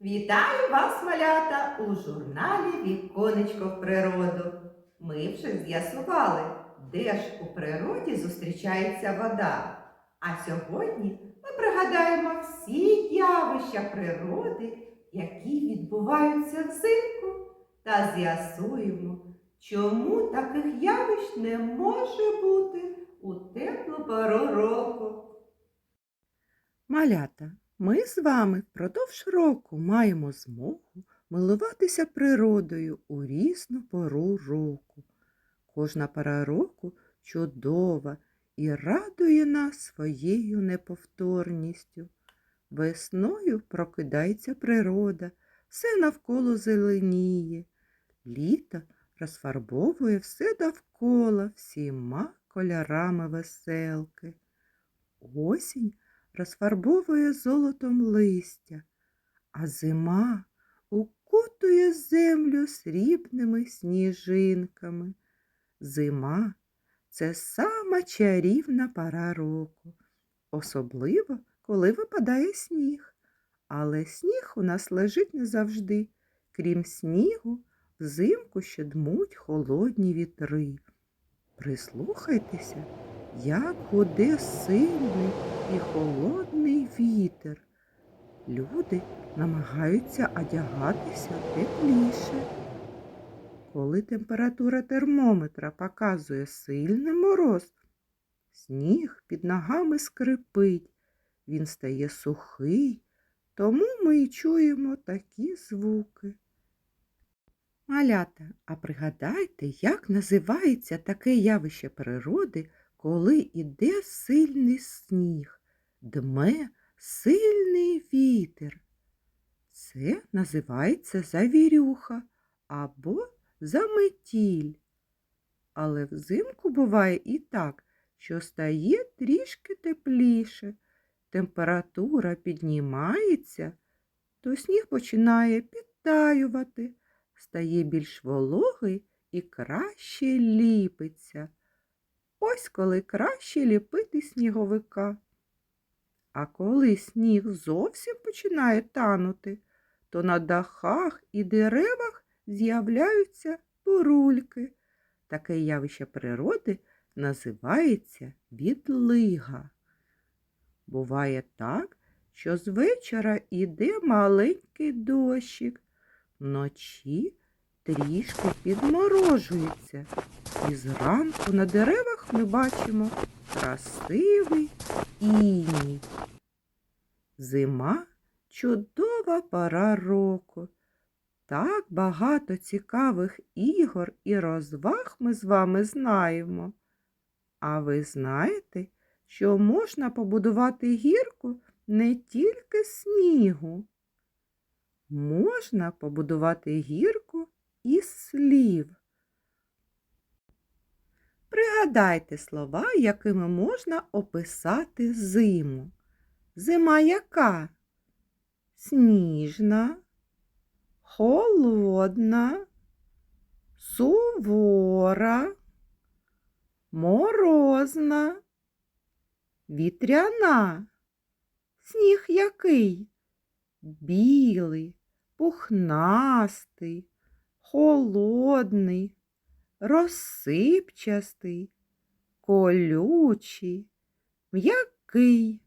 Вітаю вас, малята, у журналі Віконечко в природу. Ми вже з'ясували, де ж у природі зустрічається вода. А сьогодні ми пригадаємо всі явища природи, які відбуваються взимку, та з'ясуємо, чому таких явищ не може бути у теплу пору року. Малята, ми з вами впродовж року маємо змогу милуватися природою у різну пору року. Кожна пора року чудова і радує нас своєю неповторністю. Весною прокидається природа, все навколо зеленіє. Літо розфарбовує все довкола всіма кольорами веселки. Осінь розфарбовує золотом листя, а зима укутує землю срібними сніжинками. Зима це сама чарівна пора року, особливо, коли випадає сніг. Але сніг у нас лежить не завжди. Крім снігу, взимку ще дмуть холодні вітри. Прислухайтеся, як гуде сильний і холодний вітер. Люди намагаються одягатися тепліше. Коли температура термометра показує сильний мороз, сніг під ногами скрипить, він стає сухий, тому ми й чуємо такі звуки. Малята, а пригадайте, як називається таке явище природи, коли іде сильний сніг, дме сильний вітер. Це називається завірюха або заметіль. Але взимку буває і так, що стає трішки тепліше, температура піднімається, то сніг починає підтаювати, стає більш вологий і краще ліпиться. Ось коли краще ліпити сніговика. А коли сніг зовсім починає танути, то на дахах і деревах з'являються бурульки. Таке явище природи називається відлига. Буває так, що з вечора іде маленький дощик, вночі трішки підморожується, і зранку на деревах ми бачимо красивий іній. Зима чудова пора року. Так багато цікавих ігор і розваг ми з вами знаємо. А ви знаєте, що можна побудувати гірку не тільки снігу. Можна побудувати гірку із слів. Пригадайте слова, якими можна описати зиму. Зима яка? Сніжна, холодна, сувора, морозна, вітряна. Сніг який? Білий, пухнастий, холодний, розсипчастий, колючий, м'який.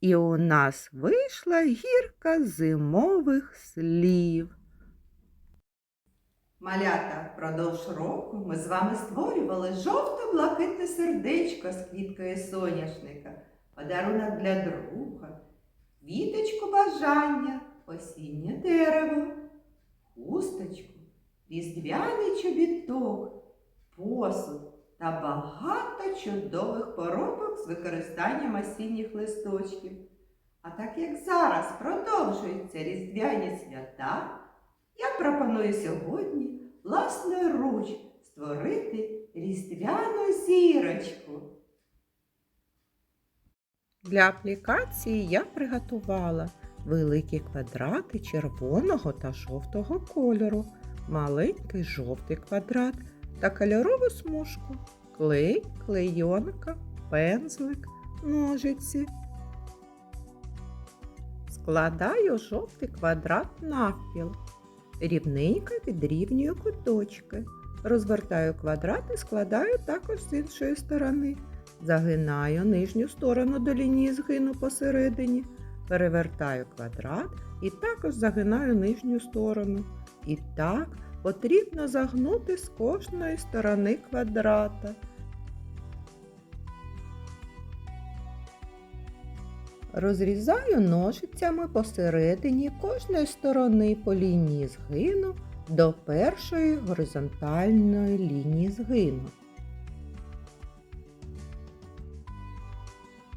І у нас вийшла гірка зимових слів. Малята, впродовж року ми з вами створювали жовто-блакитне сердечко з квіткою соняшника, подарунок для друга, віточку бажання, осіннє дерево, хусточку, різдвяний чобіток, посуд та багато чудових поробок з використанням осінніх листочків. А так як зараз продовжуються різдвяні свята, я пропоную сьогодні власноруч створити різдвяну зірочку. Для аплікації я приготувала великі квадрати червоного та жовтого кольору, маленький жовтий квадрат та кольорову смужку, клей, клейонка, пензлик, ножиці. Складаю жовтий квадрат навпіл. Рівненько підрівнюю куточки. Розвертаю квадрат і складаю також з іншої сторони. Загинаю нижню сторону до лінії згину посередині. Перевертаю квадрат і також загинаю нижню сторону. І так потрібно загнути з кожної сторони квадрата. Розрізаю ножицями посередині кожної сторони по лінії згину до першої горизонтальної лінії згину.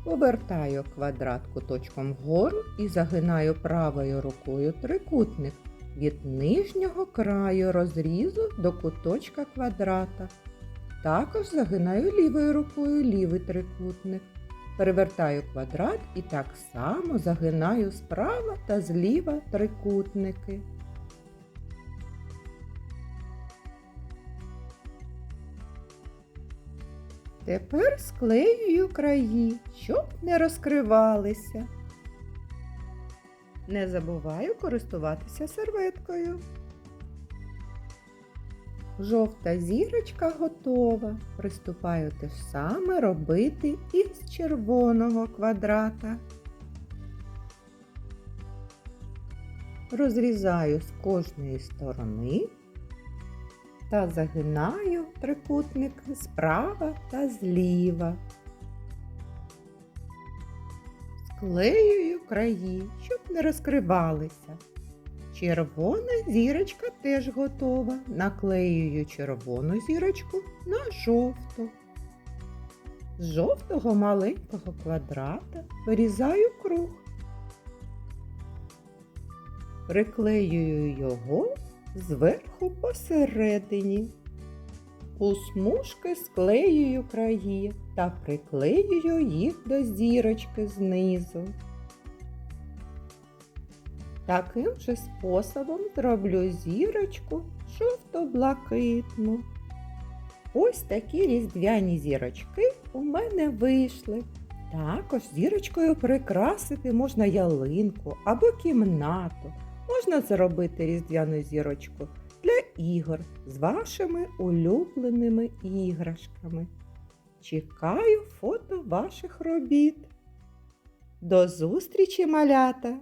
Повертаю квадрат куточком вгору і загинаю правою рукою трикутник від нижнього краю розрізу до куточка квадрата. Також загинаю лівою рукою лівий трикутник. Перевертаю квадрат і так само загинаю справа та зліва трикутники. Тепер склеюю краї, щоб не розкривалися. Не забуваю користуватися серветкою. Жовта зірочка готова. Приступаю те ж саме робити із червоного квадрата. Розрізаю з кожної сторони та загинаю трикутник справа та зліва. Склеюю краї, щоб не розкривалися. Червона зірочка теж готова. Наклеюю червону зірочку на жовту. З жовтого маленького квадрата вирізаю круг. Приклеюю його зверху посередині. У смужки склеюю краї та приклеюю їх до зірочки знизу. Таким же способом зроблю зірочку жовто-блакитну. Ось такі різдвяні зірочки у мене вийшли. Також зірочкою прикрасити можна ялинку або кімнату. Можна зробити різдвяну зірочку ігор з вашими улюбленими іграшками. Чекаю фото ваших робіт. До зустрічі, малята!